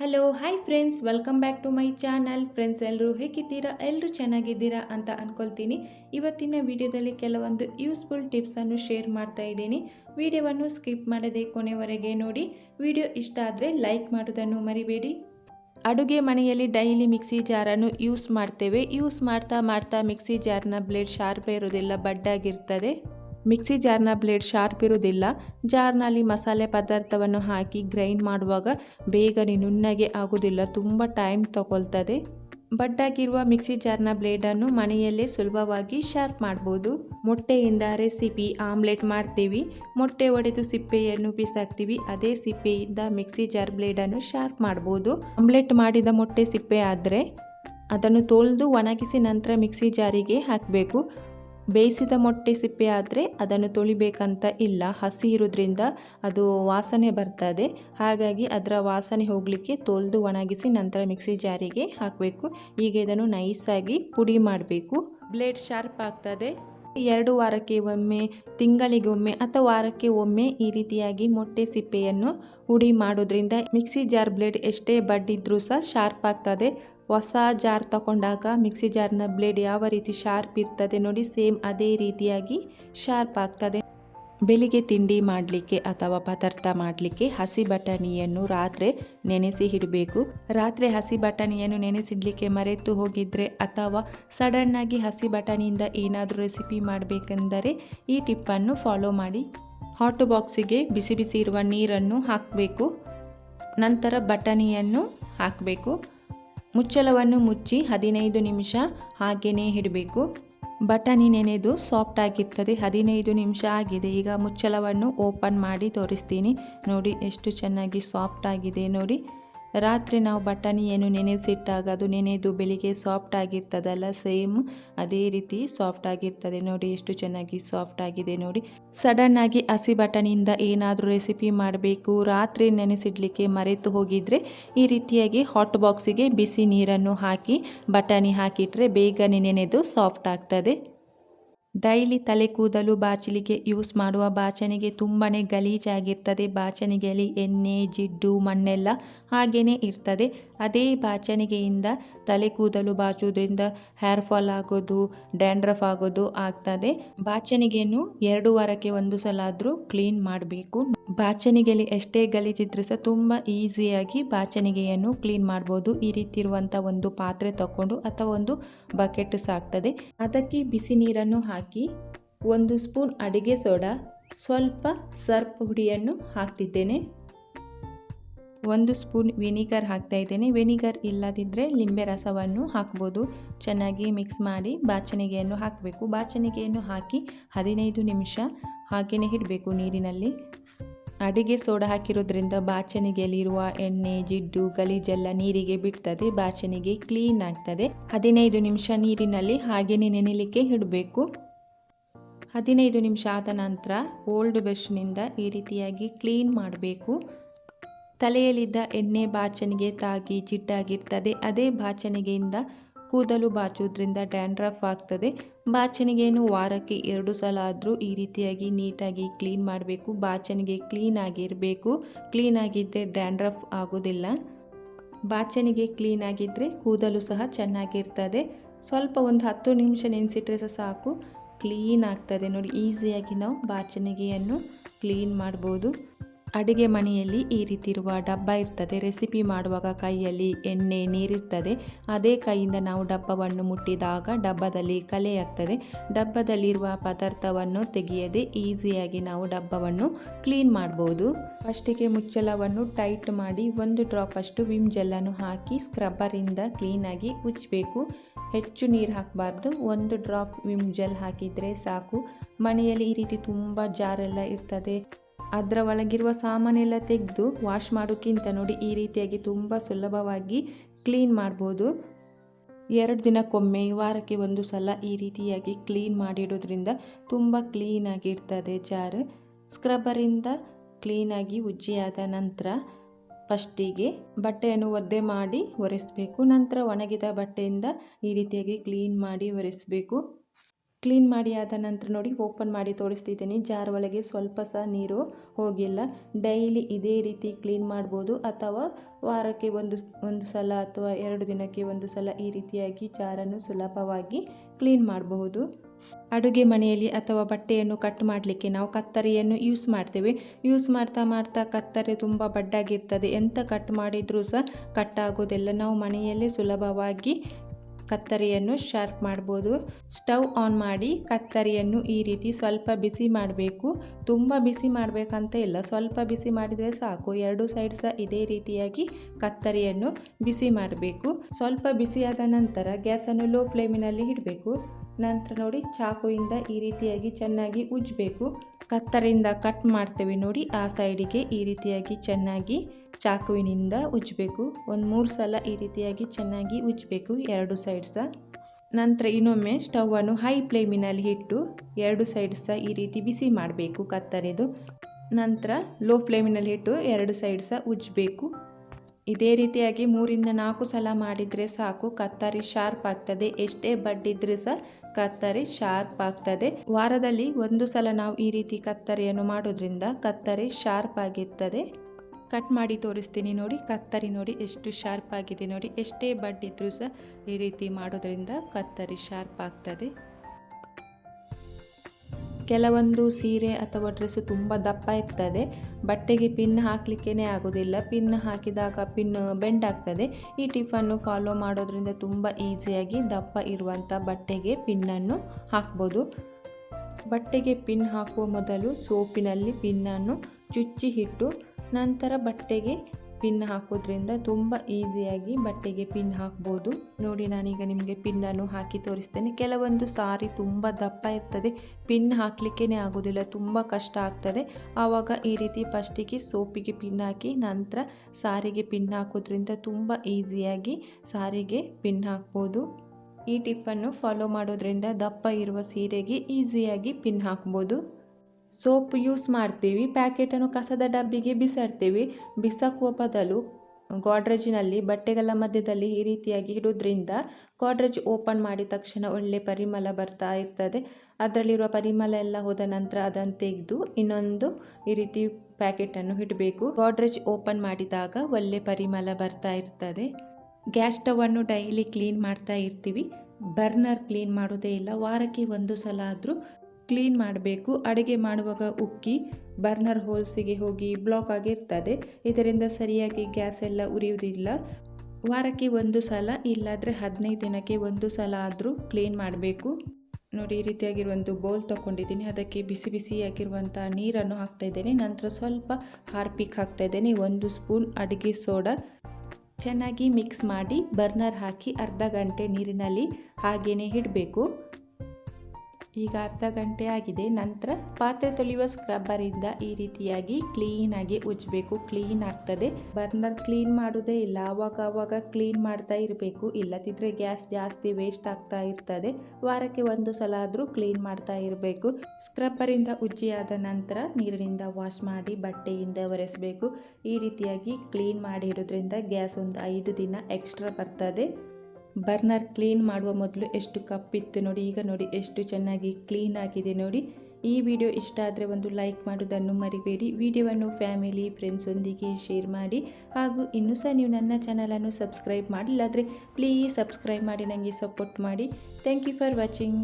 Hello hi friends welcome back to my channel friends ಎಲ್ಲರೂ ಹೇಗಿದ್ದೀರಾ? ಎಲ್ಲರೂ ಚೆನ್ನಾಗಿದ್ದೀರಾ ಅಂತ ಅಂದ್ಕೊಳ್ತೀನಿ ಇವತ್ತಿನ ವಿಡಿಯೋದಲ್ಲಿ ಕೆಲವೊಂದು ಯೂಸ್ಫುಲ್ ಟಿಪ್ಸನ್ನು ಶೇರ್ ಮಾಡ್ತಾ ಇದ್ದೀನಿ. ವಿಡಿಯೋವನ್ನು ಸ್ಕಿಪ್ ಮಾಡದೆ ಕೊನೆವರೆಗೆ ನೋಡಿ. ವಿಡಿಯೋ ಇಷ್ಟ ಆದರೆ ಲೈಕ್ ಮಾಡೋದನ್ನು ಮರಿಬೇಡಿ. ಅಡುಗೆ ಮನೆಯಲ್ಲಿ ಡೈಲಿ ಮಿಕ್ಸಿ ಜಾರನ್ನು ಯೂಸ್ ಮಾಡ್ತೇವೆ. ಯೂಸ್ ಮಾಡ್ತಾ ಮಾಡ್ತಾ ಮಿಕ್ಸಿ ಜಾರ್ನ ಬ್ಲೇಡ್ ಶಾರ್ಪ್ ಇರೋದಿಲ್ಲ ಬಡ್ಡಾಗಿರ್ತದೆ. ಮಿಕ್ಸಿ ಜಾರ್ನ ಬ್ಲೇಡ್ ಶಾರ್ಪ್ ಇರುವುದಿಲ್ಲ. ಜಾರ್ನಲ್ಲಿ ಮಸಾಲೆ ಪದಾರ್ಥವನ್ನು ಹಾಕಿ ಗ್ರೈಂಡ್ ಮಾಡುವಾಗ ಬೇಗನೆ ನುಣ್ಣಗೆ ಆಗೋದಿಲ್ಲ ತುಂಬ ಟೈಮ್ ತಗೊಳ್ತದೆ. ಬಡ್ಡಾಗಿರುವ ಮಿಕ್ಸಿ ಜಾರ್ನ ಬ್ಲೇಡನ್ನು ಮನೆಯಲ್ಲೇ ಸುಲಭವಾಗಿ ಶಾರ್ಪ್ ಮಾಡ್ಬೋದು. ಮೊಟ್ಟೆಯಿಂದ ರೆಸಿಪಿ ಆಮ್ಲೆಟ್ ಮಾಡ್ತೀವಿ. ಮೊಟ್ಟೆ ಒಡೆದು ಸಿಪ್ಪೆಯನ್ನು ಬಿಸಾಕ್ತೀವಿ ಅದೇ ಸಿಪ್ಪೆಯಿಂದ ಮಿಕ್ಸಿ ಜಾರ್ ಬ್ಲೇಡನ್ನು ಶಾರ್ಪ್ ಮಾಡ್ಬೋದು. ಆಮ್ಲೆಟ್ ಮಾಡಿದ ಮೊಟ್ಟೆ ಸಿಪ್ಪೆ ಆದರೆ ಅದನ್ನು ತೊಳೆದು ಒಣಗಿಸಿ ನಂತರ ಮಿಕ್ಸಿ ಜಾರಿಗೆ ಹಾಕಬೇಕು. ಬೇಯಿಸಿದ ಮೊಟ್ಟೆ ಸಿಪ್ಪೆ ಆದರೆ ಅದನ್ನು ತೊಳಿಬೇಕಂತ ಇಲ್ಲ. ಹಸಿ ಇರೋದ್ರಿಂದ ಅದು ವಾಸನೆ ಬರ್ತದೆ. ಹಾಗಾಗಿ ಅದರ ವಾಸನೆ ಹೋಗಲಿಕ್ಕೆ ತೊಳೆದು ಒಣಗಿಸಿ ನಂತರ ಮಿಕ್ಸಿ ಜಾರಿಗೆ ಹಾಕಬೇಕು. ಈಗ ಇದನ್ನು ನೈಸಾಗಿ ಪುಡಿ ಮಾಡಬೇಕು. ಬ್ಲೇಡ್ ಶಾರ್ಪ್ ಆಗ್ತದೆ. ಎರಡು ವಾರಕ್ಕೆ ಒಮ್ಮೆ, ತಿಂಗಳಿಗೆ ಒಮ್ಮೆ ಅಥವಾ ವಾರಕ್ಕೆ ಒಮ್ಮೆ ಈ ರೀತಿಯಾಗಿ ಮೊಟ್ಟೆ ಸಿಪ್ಪೆಯನ್ನು ಹುಡಿ ಮಾಡೋದ್ರಿಂದ ಮಿಕ್ಸಿ ಜಾರ್ ಬ್ಲೇಡ್ ಎಷ್ಟೇ ಬಡ್ಡಿದ್ರೂ ಸಹ ಶಾರ್ಪ್ ಆಗ್ತದೆ. ಹೊಸ ಜಾರ್ ತಗೊಂಡಾಗ ಮಿಕ್ಸಿ ಜಾರ್ನ ಬ್ಲೇಡ್ ಯಾವ ರೀತಿ ಶಾರ್ಪ್ ಇರ್ತದೆ ನೋಡಿ, ಸೇಮ್ ಅದೇ ರೀತಿಯಾಗಿ ಶಾರ್ಪ್ ಆಗ್ತದೆ. ಬೆಳಿಗ್ಗೆ ತಿಂಡಿ ಮಾಡಲಿಕ್ಕೆ ಅಥವಾ ಪದಾರ್ಥ ಮಾಡಲಿಕ್ಕೆ ಹಸಿ ಬಟಾಣಿಯನ್ನು ರಾತ್ರಿ ನೆನೆಸಿ ಇಡಬೇಕು. ರಾತ್ರಿ ಹಸಿ ಬಟಾಣಿಯನ್ನು ನೆನೆಸಿಡಲಿಕ್ಕೆ ಮರೆತು ಹೋಗಿದ್ರೆ ಅಥವಾ ಸಡನ್ನಾಗಿ ಹಸಿ ಬಟಾಣಿಯಿಂದ ಏನಾದರೂ ರೆಸಿಪಿ ಮಾಡಬೇಕೆಂದರೆ ಈ ಟಿಪ್ಪನ್ನು ಫಾಲೋ ಮಾಡಿ. ಹಾಟ್ ಬಾಕ್ಸಿಗೆ ಬಿಸಿ ಬಿಸಿ ಇರುವ ನೀರನ್ನು ಹಾಕಬೇಕು. ನಂತರ ಬಟಾಣಿಯನ್ನು ಹಾಕಬೇಕು. ಮುಚ್ಚಳವನ್ನು ಮುಚ್ಚಿ ಹದಿನೈದು ನಿಮಿಷ ಹಾಗೆಯೇ ಇಡಬೇಕು. ಬಟಾಣಿ ನೆನೆದು ಸಾಫ್ಟ್ ಆಗಿರ್ತದೆ. ಹದಿನೈದು ನಿಮಿಷ ಆಗಿದೆ. ಈಗ ಮುಚ್ಚಳವನ್ನು ಓಪನ್ ಮಾಡಿ ತೋರಿಸ್ತೀನಿ. ನೋಡಿ ಎಷ್ಟು ಚೆನ್ನಾಗಿ ಸಾಫ್ಟ್ ಆಗಿದೆ. ನೋಡಿ. ರಾತ್ರಿ ನಾವು ಬಟಾಣಿ ಏನು ನೆನೆಸಿಟ್ಟಾಗ ಅದು ನೆನೆದು ಬೆಳಿಗ್ಗೆ ಸಾಫ್ಟ್ ಆಗಿರ್ತದಲ್ಲ ಸೇಮ್ ಅದೇ ರೀತಿ ಸಾಫ್ಟ್ ಆಗಿರ್ತದೆ. ನೋಡಿ ಎಷ್ಟು ಚೆನ್ನಾಗಿ ಸಾಫ್ಟ್ ಆಗಿದೆ ನೋಡಿ. ಸಡನ್ ಆಗಿ ಹಸಿ ಬಟಾಣಿಯಿಂದ ಏನಾದರೂ ರೆಸಿಪಿ ಮಾಡಬೇಕು, ರಾತ್ರಿ ನೆನೆಸಿಡ್ಲಿಕ್ಕೆ ಮರೆತು ಹೋಗಿದ್ರೆ ಈ ರೀತಿಯಾಗಿ ಹಾಟ್ ಬಾಕ್ಸಿಗೆ ಬಿಸಿ ನೀರನ್ನು ಹಾಕಿ ಬಟಾಣಿ ಹಾಕಿಟ್ರೆ ಬೇಗನೆ ನೆನೆದು ಸಾಫ್ಟ್ ಆಗ್ತದೆ. ಡೈಲಿ ತಲೆ ಕೂದಲು ಬಾಚಲಿಗೆ ಯೂಸ್ ಮಾಡುವ ಬಾಚಣಿಗೆ ತುಂಬಾ ಗಲೀಜಾಗಿರ್ತದೆ. ಬಾಚಣಿಗೆಯಲ್ಲಿ ಎಣ್ಣೆ, ಜಿಡ್ಡು, ಮಣ್ಣೆಲ್ಲ ಹಾಗೇ ಇರ್ತದೆ. ಅದೇ ಬಾಚಣಿಗೆಯಿಂದ ತಲೆ ಕೂದಲು ಬಾಚುವುದರಿಂದ ಹೇರ್ ಫಾಲ್ ಆಗೋದು, ಡ್ಯಾಂಡ್ರಫ್ ಆಗೋದು ಆಗ್ತದೆ. ಬಾಚಣಿಗೆಯನ್ನು ಎರಡು ವಾರಕ್ಕೆ ಒಂದು ಸಲ ಆದರೂ ಕ್ಲೀನ್ ಮಾಡಬೇಕು. ಬಾಚಣಿಗೆಯಲ್ಲಿ ಎಷ್ಟೇ ಗಲೀಜಿದ್ರೆ ಸಹ ತುಂಬ ಈಸಿಯಾಗಿ ಬಾಚಣಿಗೆಯನ್ನು ಕ್ಲೀನ್ ಮಾಡ್ಬೋದು. ಈ ರೀತಿ ಇರುವಂಥ ಒಂದು ಪಾತ್ರೆ ತಗೊಂಡು ಅಥವಾ ಒಂದು ಬಕೆಟ್ ಸಾಕ್ತದೆ. ಅದಕ್ಕೆ ಬಿಸಿ ನೀರನ್ನು ಹಾಕಿ ಒಂದು ಸ್ಪೂನ್ ಅಡಿಗೆ ಸೋಡಾ, ಸ್ವಲ್ಪ ಸರ್ಪ್ ಹುಡಿಯನ್ನು ಹಾಕ್ತಿದ್ದೇನೆ. ಒಂದು ಸ್ಪೂನ್ ವಿನಿಗರ್ ಹಾಕ್ತಾ ಇದ್ದೇನೆ. ವಿನಿಗರ್ ಇಲ್ಲದಿದ್ದರೆ ಲಿಂಬೆ ರಸವನ್ನು ಹಾಕ್ಬೋದು. ಚೆನ್ನಾಗಿ ಮಿಕ್ಸ್ ಮಾಡಿ ಬಾಚಣಿಗೆಯನ್ನು ಹಾಕಬೇಕು. ಬಾಚಣಿಗೆಯನ್ನು ಹಾಕಿ ಹದಿನೈದು ನಿಮಿಷ ಹಾಗೆಯೇ ಇಡಬೇಕು ನೀರಿನಲ್ಲಿ. ಅಡಿಗೆ ಸೋಡಾ ಹಾಕಿರೋದ್ರಿಂದ ಬಾಚಣಿಗೆಯಲ್ಲಿರುವ ಎಣ್ಣೆ, ಜಿಡ್ಡು ಗಲೀಜೆಲ್ಲ ನೀರಿಗೆ ಬಿಡ್ತದೆ, ಬಾಚಣಿಗೆ ಕ್ಲೀನ್ ಆಗ್ತದೆ. ಹದಿನೈದು ನಿಮಿಷ ನೀರಿನಲ್ಲಿ ಹಾಗೆಯೇ ನೆನೆಲಿಕ್ಕೆ ಇಡಬೇಕು. ಹದಿನೈದು ನಿಮಿಷ ಆದ ನಂತರ ಓಲ್ಡ್ ಬ್ರಷ್ನಿಂದ ಈ ರೀತಿಯಾಗಿ ಕ್ಲೀನ್ ಮಾಡಬೇಕು. ತಲೆಯಲ್ಲಿದ್ದ ಎಣ್ಣೆ ಬಾಚಣಿಗೆ ತಾಗಿ ಜಿಡ್ಡಾಗಿರ್ತದೆ, ಅದೇ ಬಾಚಣಿಗೆಯಿಂದ ಕೂದಲು ಬಾಚುವುದರಿಂದ ಡ್ಯಾಂಡ್ರಫ್ ಆಗ್ತದೆ. ಬಾಚಣಿಗೆಯನ್ನು ವಾರಕ್ಕೆ ಎರಡು ಸಲ ಆದರೂ ಈ ರೀತಿಯಾಗಿ ನೀಟಾಗಿ ಕ್ಲೀನ್ ಮಾಡಬೇಕು. ಬಾಚಣಿಗೆ ಕ್ಲೀನ್ ಆಗಿರಬೇಕು. ಕ್ಲೀನ್ ಆಗಿದ್ದರೆ ಡ್ಯಾಂಡ್ರಫ್ ಆಗೋದಿಲ್ಲ. ಬಾಚಣಿಗೆ ಕ್ಲೀನ್ ಆಗಿದ್ದರೆ ಕೂದಲು ಸಹ ಚೆನ್ನಾಗಿರ್ತದೆ. ಸ್ವಲ್ಪ ಒಂದು ಹತ್ತು ನಿಮಿಷ ನೆನೆಸಿಟ್ರೆ ಸಹ ಸಾಕು. ಕ್ಲೀನ್ ಆಗ್ತದೆ ನೋಡಿ. ಈಸಿಯಾಗಿ ನಾವು ಬಾಚಣಿಗೆಯನ್ನು ಕ್ಲೀನ್ ಮಾಡ್ಬೋದು. ಅಡುಗೆ ಮನೆಯಲ್ಲಿ ಈ ರೀತಿ ಇರುವ ಡಬ್ಬ ಇರ್ತದೆ. ರೆಸಿಪಿ ಮಾಡುವಾಗ ಕೈಯಲ್ಲಿ ಎಣ್ಣೆ ನೀರಿರ್ತದೆ. ಅದೇ ಕೈಯಿಂದ ನಾವು ಡಬ್ಬವನ್ನು ಮುಟ್ಟಿದಾಗ ಡಬ್ಬದಲ್ಲಿ ಕಲೆ ಆಗ್ತದೆ. ಡಬ್ಬದಲ್ಲಿರುವ ಪದಾರ್ಥವನ್ನು ತೆಗೆಯದೆ ಈಸಿಯಾಗಿ ನಾವು ಡಬ್ಬವನ್ನು ಕ್ಲೀನ್ ಮಾಡ್ಬೋದು. ಫಸ್ಟಿಗೆ ಮುಚ್ಚಳವನ್ನು ಟೈಟ್ ಮಾಡಿ ಒಂದು ಡ್ರಾಪ್ ಅಷ್ಟು ವಿಮ್ ಜೆಲ್ಲನ್ನು ಹಾಕಿ ಸ್ಕ್ರಬ್ಬರಿಂದ ಕ್ಲೀನಾಗಿ ಉಚ್ಚಬೇಕು ಹೆಚ್ಚು ನೀರು ಹಾಕಬಾರ್ದು. ಒಂದು ಡ್ರಾಪ್ ವಿಮ್ ಜೆಲ್ ಹಾಕಿದರೆ ಸಾಕು. ಮನೆಯಲ್ಲಿ ಈ ರೀತಿ ತುಂಬ ಜಾರೆಲ್ಲ ಇರ್ತದೆ. ಅದರ ಒಳಗಿರುವ ಸಾಮಾನೆಲ್ಲ ತೆಗೆದು ವಾಶ್ ಮಾಡೋಕ್ಕಿಂತ ನೋಡಿ ಈ ರೀತಿಯಾಗಿ ತುಂಬ ಸುಲಭವಾಗಿ ಕ್ಲೀನ್ ಮಾಡ್ಬೋದು. ಎರಡು ದಿನಕ್ಕೊಮ್ಮೆ, ವಾರಕ್ಕೆ ಒಂದು ಸಲ ಈ ರೀತಿಯಾಗಿ ಕ್ಲೀನ್ ಮಾಡಿಡೋದ್ರಿಂದ ತುಂಬ ಕ್ಲೀನಾಗಿರ್ತದೆ ಜಾರ್ ಸ್ಕ್ರಬ್ಬರಿಂದ ಕ್ಲೀನಾಗಿ ಉಜ್ಜಿಯಾದ ನಂತರ ಫಸ್ಟಿಗೆ ಬಟ್ಟೆಯನ್ನು ಒದ್ದೆ ಮಾಡಿ ಒರೆಸಬೇಕು. ನಂತರ ಒಣಗಿದ ಬಟ್ಟೆಯಿಂದ ಈ ರೀತಿಯಾಗಿ ಕ್ಲೀನ್ ಮಾಡಿ ಒರೆಸಬೇಕು. ಕ್ಲೀನ್ ಮಾಡಿ ಆದ ನಂತರ ನೋಡಿ ಓಪನ್ ಮಾಡಿ ತೋರಿಸ್ತಿದ್ದೀನಿ. ಜಾರ್ ಒಳಗೆ ಸ್ವಲ್ಪ ಸಹ ನೀರು ಹೋಗಿಲ್ಲ. ಡೈಲಿ ಇದೇ ರೀತಿ ಕ್ಲೀನ್ ಮಾಡ್ಬೋದು. ಅಥವಾ ವಾರಕ್ಕೆ ಒಂದು ಒಂದು ಸಲ ಅಥವಾ ಎರಡು ದಿನಕ್ಕೆ ಒಂದು ಸಲ ಈ ರೀತಿಯಾಗಿ ಜಾರನ್ನು ಸುಲಭವಾಗಿ ಕ್ಲೀನ್ ಮಾಡಬಹುದು. ಅಡುಗೆ ಮನೆಯಲ್ಲಿ ಅಥವಾ ಬಟ್ಟೆಯನ್ನು ಕಟ್ ಮಾಡಲಿಕ್ಕೆ ನಾವು ಕತ್ತರಿಯನ್ನು ಯೂಸ್ ಮಾಡ್ತೇವೆ. ಯೂಸ್ ಮಾಡ್ತಾ ಮಾಡ್ತಾ ಕತ್ತರಿ ತುಂಬ ಬಡ್ಡಾಗಿರ್ತದೆ. ಎಂತ ಕಟ್ ಮಾಡಿದರೂ ಸಹ ಕಟ್ ಆಗೋದೆಲ್ಲ. ನಾವು ಮನೆಯಲ್ಲೇ ಸುಲಭವಾಗಿ ಕತ್ತರಿಯನ್ನು ಶಾರ್ಪ್ ಮಾಡ್ಬೋದು. ಸ್ಟವ್ ಆನ್ ಮಾಡಿ ಕತ್ತರಿಯನ್ನು ಈ ರೀತಿ ಸ್ವಲ್ಪ ಬಿಸಿ ಮಾಡಬೇಕು. ತುಂಬ ಬಿಸಿ ಮಾಡಬೇಕಂತ ಇಲ್ಲ. ಸ್ವಲ್ಪ ಬಿಸಿ ಮಾಡಿದರೆ ಸಾಕು. ಎರಡು ಸೈಡ್ ಸಹ ಇದೇ ರೀತಿಯಾಗಿ ಕತ್ತರಿಯನ್ನು ಬಿಸಿ ಮಾಡಬೇಕು. ಸ್ವಲ್ಪ ಬಿಸಿಯಾದ ನಂತರ ಗ್ಯಾಸನ್ನು ಲೋ ಫ್ಲೇಮಿನಲ್ಲಿ ಇಡಬೇಕು. ನಂತರ ನೋಡಿ ಚಾಕುವಿಂದ ಈ ರೀತಿಯಾಗಿ ಚೆನ್ನಾಗಿ ಉಜ್ಜಬೇಕು. ಕತ್ತರಿಂದ ಕಟ್ ಮಾಡ್ತೇವೆ ನೋಡಿ. ಆ ಸೈಡಿಗೆ ಈ ರೀತಿಯಾಗಿ ಚೆನ್ನಾಗಿ ಚಾಕುವಿನಿಂದ ಉಜ್ಜಬೇಕು. ಒಂದು ಮೂರು ಸಲ ಈ ರೀತಿಯಾಗಿ ಚೆನ್ನಾಗಿ ಉಜ್ಜಬೇಕು. ಎರಡು ಸೈಡ್ ಸಹ ನಂತರ ಇನ್ನೊಮ್ಮೆ ಸ್ಟವನ್ನು ಹೈ ಫ್ಲೇಮಿನಲ್ಲಿ ಇಟ್ಟು ಎರಡು ಸೈಡ್ ಸಹ ಈ ರೀತಿ ಬಿಸಿ ಮಾಡಬೇಕು ಕತ್ತರಿದು. ನಂತರ ಲೋ ಫ್ಲೇಮಿನಲ್ಲಿ ಇಟ್ಟು ಎರಡು ಸೈಡ್ ಸಹ ಉಜ್ಜಬೇಕು. ಇದೇ ರೀತಿಯಾಗಿ ಮೂರಿಂದ ನಾಲ್ಕು ಸಲ ಮಾಡಿದರೆ ಸಾಕು. ಕತ್ತರಿ ಶಾರ್ಪ್ ಆಗ್ತದೆ. ಎಷ್ಟೇ ಬಡ್ಡಿದ್ರೂ ಸಹ ಕತ್ತರಿ ಶಾರ್ಪ್ ಆಗ್ತದೆ. ವಾರದಲ್ಲಿ ಒಂದು ಸಲ ನಾವು ಈ ರೀತಿ ಕತ್ತರಿಯನ್ನು ಮಾಡೋದ್ರಿಂದ ಕತ್ತರಿ ಶಾರ್ಪ್ ಆಗಿರ್ತದೆ. ಕಟ್ ಮಾಡಿ ತೋರಿಸ್ತೀನಿ ನೋಡಿ, ಕತ್ತರಿ ನೋಡಿ, ಎಷ್ಟು ಶಾರ್ಪ್ ಆಗಿದೆ ನೋಡಿ. ಎಷ್ಟೇ ಬಡ್ಡಿದ್ರೂ ಸಹ ಈ ರೀತಿ ಮಾಡೋದ್ರಿಂದ ಕತ್ತರಿ ಶಾರ್ಪ್ ಆಗ್ತದೆ. ಕೆಲವೊಂದು ಸೀರೆ ಅಥವಾ ಡ್ರೆಸ್ ತುಂಬ ದಪ್ಪ ಇರ್ತದೆ. ಬಟ್ಟೆಗೆ ಪಿನ್ ಹಾಕಲಿಕ್ಕೇ ಆಗೋದಿಲ್ಲ. ಪಿನ್ ಹಾಕಿದಾಗ ಪಿನ್ ಬೆಂಡ್ ಆಗ್ತದೆ. ಈ ಟಿಫನ್ನು ಫಾಲೋ ಮಾಡೋದ್ರಿಂದ ತುಂಬ ಈಸಿಯಾಗಿ ದಪ್ಪ ಇರುವಂಥ ಬಟ್ಟೆಗೆ ಪಿನ್ನನ್ನು ಹಾಕ್ಬೋದು. ಬಟ್ಟೆಗೆ ಪಿನ್ ಹಾಕುವ ಮೊದಲು ಸೋಪಿನಲ್ಲಿ ಪಿನ್ನನ್ನು ಚುಚ್ಚಿ ಇಟ್ಟು ನಂತರ ಬಟ್ಟೆಗೆ ಪಿನ್ ಹಾಕೋದ್ರಿಂದ ತುಂಬ ಈಸಿಯಾಗಿ ಬಟ್ಟೆಗೆ ಪಿನ್ ಹಾಕ್ಬೋದು. ನೋಡಿ, ನಾನೀಗ ನಿಮಗೆ ಪಿನ್ನನ್ನು ಹಾಕಿ ತೋರಿಸ್ತೇನೆ. ಕೆಲವೊಂದು ಸಾರಿ ತುಂಬ ದಪ್ಪ ಇರ್ತದೆ. ಪಿನ್ ಹಾಕಲಿಕ್ಕೇ ಆಗೋದಿಲ್ಲ, ತುಂಬ ಕಷ್ಟ ಆಗ್ತದೆ. ಆವಾಗ ಈ ರೀತಿ ಫಸ್ಟಿಗೆ ಸೋಪಿಗೆ ಪಿನ್ ಹಾಕಿ, ನಂತರ ಸಾರಿಗೆ ಪಿನ್ ಹಾಕೋದ್ರಿಂದ ತುಂಬ ಈಸಿಯಾಗಿ ಸಾರಿಗೆ ಪಿನ್ ಹಾಕ್ಬೋದು. ಈ ಟಿಪ್ಪನ್ನು ಫಾಲೋ ಮಾಡೋದ್ರಿಂದ ದಪ್ಪ ಇರುವ ಸೀರೆಗೆ ಈಸಿಯಾಗಿ ಪಿನ್ ಹಾಕ್ಬೋದು. ಸೋಪ್ ಯೂಸ್ ಮಾಡ್ತೀವಿ. ಪ್ಯಾಕೆಟನ್ನು ಕಸದ ಡಬ್ಬಿಗೆ ಬಿಸಾಡ್ತೀವಿ. ಬಿಸಾಕುವ ಬದಲು ಗಾಡ್ರೇಜಿನಲ್ಲಿ ಬಟ್ಟೆಗಳ ಮಧ್ಯದಲ್ಲಿ ಈ ರೀತಿಯಾಗಿ ಇಡೋದ್ರಿಂದ ಗಾಡ್ರೇಜ್ ಓಪನ್ ಮಾಡಿದ ತಕ್ಷಣ ಒಳ್ಳೆ ಪರಿಮಳ ಬರ್ತಾ ಇರ್ತದೆ. ಅದರಲ್ಲಿರುವ ಪರಿಮಳ ಎಲ್ಲ ಹೋದ ನಂತರ ಅದನ್ನು ತೆಗೆದು ಇನ್ನೊಂದು ಈ ರೀತಿ ಪ್ಯಾಕೆಟನ್ನು ಇಡಬೇಕು. ಗಾಡ್ರೇಜ್ ಓಪನ್ ಮಾಡಿದಾಗ ಒಳ್ಳೆ ಪರಿಮಳ ಬರ್ತಾ ಇರ್ತದೆ. ಗ್ಯಾಸ್ ಸ್ಟವನ್ನು ಡೈಲಿ ಕ್ಲೀನ್ ಮಾಡ್ತಾ ಇರ್ತೀವಿ. ಬರ್ನರ್ ಕ್ಲೀನ್ ಮಾಡೋದೇ ಇಲ್ಲ. ವಾರಕ್ಕೆ ಒಂದು ಸಲ ಆದರೂ ಕ್ಲೀನ್ ಮಾಡಬೇಕು. ಅಡುಗೆ ಮಾಡುವಾಗ ಉಕ್ಕಿ, ಬರ್ನರ್ ಹೋಲ್ಸಿಗೆ ಹೋಗಿ ಬ್ಲಾಕ್ ಆಗಿರ್ತದೆ. ಇದರಿಂದ ಸರಿಯಾಗಿ ಗ್ಯಾಸ್ ಎಲ್ಲ ಉರಿಯುವುದಿಲ್ಲ. ವಾರಕ್ಕೆ ಒಂದು ಸಲ, ಇಲ್ಲಾದರೆ ಹದಿನೈದು ದಿನಕ್ಕೆ ಒಂದು ಸಲ ಆದರೂ ಕ್ಲೀನ್ ಮಾಡಬೇಕು. ನೋಡಿ, ಈ ರೀತಿಯಾಗಿರುವಂಥ ಬೌಲ್ ತೊಗೊಂಡಿದ್ದೀನಿ. ಅದಕ್ಕೆ ಬಿಸಿ ಬಿಸಿಯಾಗಿರುವಂಥ ನೀರನ್ನು ಹಾಕ್ತಾ ಇದ್ದೇನೆ. ನಂತರ ಸ್ವಲ್ಪ ಹಾರ್ಪಿಕ್ ಹಾಕ್ತಾ ಇದ್ದೇನೆ. ಒಂದು ಸ್ಪೂನ್ ಅಡುಗೆ ಸೋಡಾ. ಚೆನ್ನಾಗಿ ಮಿಕ್ಸ್ ಮಾಡಿ ಬರ್ನರ್ ಹಾಕಿ ಅರ್ಧ ಗಂಟೆ ನೀರಿನಲ್ಲಿ ಹಾಗೆಯೇ ಇಡಬೇಕು. ಈಗ ಅರ್ಧ ಗಂಟೆ ಆಗಿದೆ. ನಂತರ ಪಾತ್ರೆ ತೊಳೆಯುವ ಸ್ಕ್ರಬ್ಬರಿಂದ ಈ ರೀತಿಯಾಗಿ ಕ್ಲೀನಾಗಿ ಉಜ್ಜಬೇಕು. ಕ್ಲೀನ್ ಆಗ್ತದೆ. ಬರ್ನರ್ ಕ್ಲೀನ್ ಮಾಡೋದೇ ಇಲ್ಲ. ಆವಾಗ ಆವಾಗ ಕ್ಲೀನ್ ಮಾಡ್ತಾ ಇರಬೇಕು. ಇಲ್ಲದಿದ್ದರೆ ಗ್ಯಾಸ್ ಜಾಸ್ತಿ ವೇಸ್ಟ್ ಆಗ್ತಾ ಇರ್ತದೆ. ವಾರಕ್ಕೆ ಒಂದು ಸಲ ಆದರೂ ಕ್ಲೀನ್ ಮಾಡ್ತಾ ಇರಬೇಕು. ಸ್ಕ್ರಬ್ಬರಿಂದ ಉಜ್ಜಿಯಾದ ನಂತರ ನೀರಿನಿಂದ ವಾಶ್ ಮಾಡಿ ಬಟ್ಟೆಯಿಂದ ಒರೆಸಬೇಕು. ಈ ರೀತಿಯಾಗಿ ಕ್ಲೀನ್ ಮಾಡಿ ಇಡೋದ್ರಿಂದ ಗ್ಯಾಸ್ ಒಂದು ಐದು ದಿನ ಎಕ್ಸ್ಟ್ರಾ ಬರ್ತದೆ. ಬರ್ನರ್ ಕ್ಲೀನ್ ಮಾಡುವ ಮೊದಲು ಎಷ್ಟು ಕಪ್ಪಿತ್ತು ನೋಡಿ, ಈಗ ನೋಡಿ ಎಷ್ಟು ಚೆನ್ನಾಗಿ ಕ್ಲೀನ್ ಆಗಿದೆ ನೋಡಿ. ಈ ವಿಡಿಯೋ ಇಷ್ಟ ಆದರೆ ಒಂದು ಲೈಕ್ ಮಾಡೋದನ್ನು ಮರಿಬೇಡಿ. ವಿಡಿಯೋವನ್ನು ಫ್ಯಾಮಿಲಿ ಫ್ರೆಂಡ್ಸೊಂದಿಗೆ ಶೇರ್ ಮಾಡಿ. ಹಾಗೂ ಇನ್ನೂ ಸಹ ನೀವು ನನ್ನ ಚಾನಲನ್ನು ಸಬ್ಸ್ಕ್ರೈಬ್ ಮಾಡಿಲ್ಲ ಆದರೆ ಪ್ಲೀಸ್ ಸಬ್ಸ್ಕ್ರೈಬ್ ಮಾಡಿ ನನಗೆ ಸಪೋರ್ಟ್ ಮಾಡಿ. Thank you for watching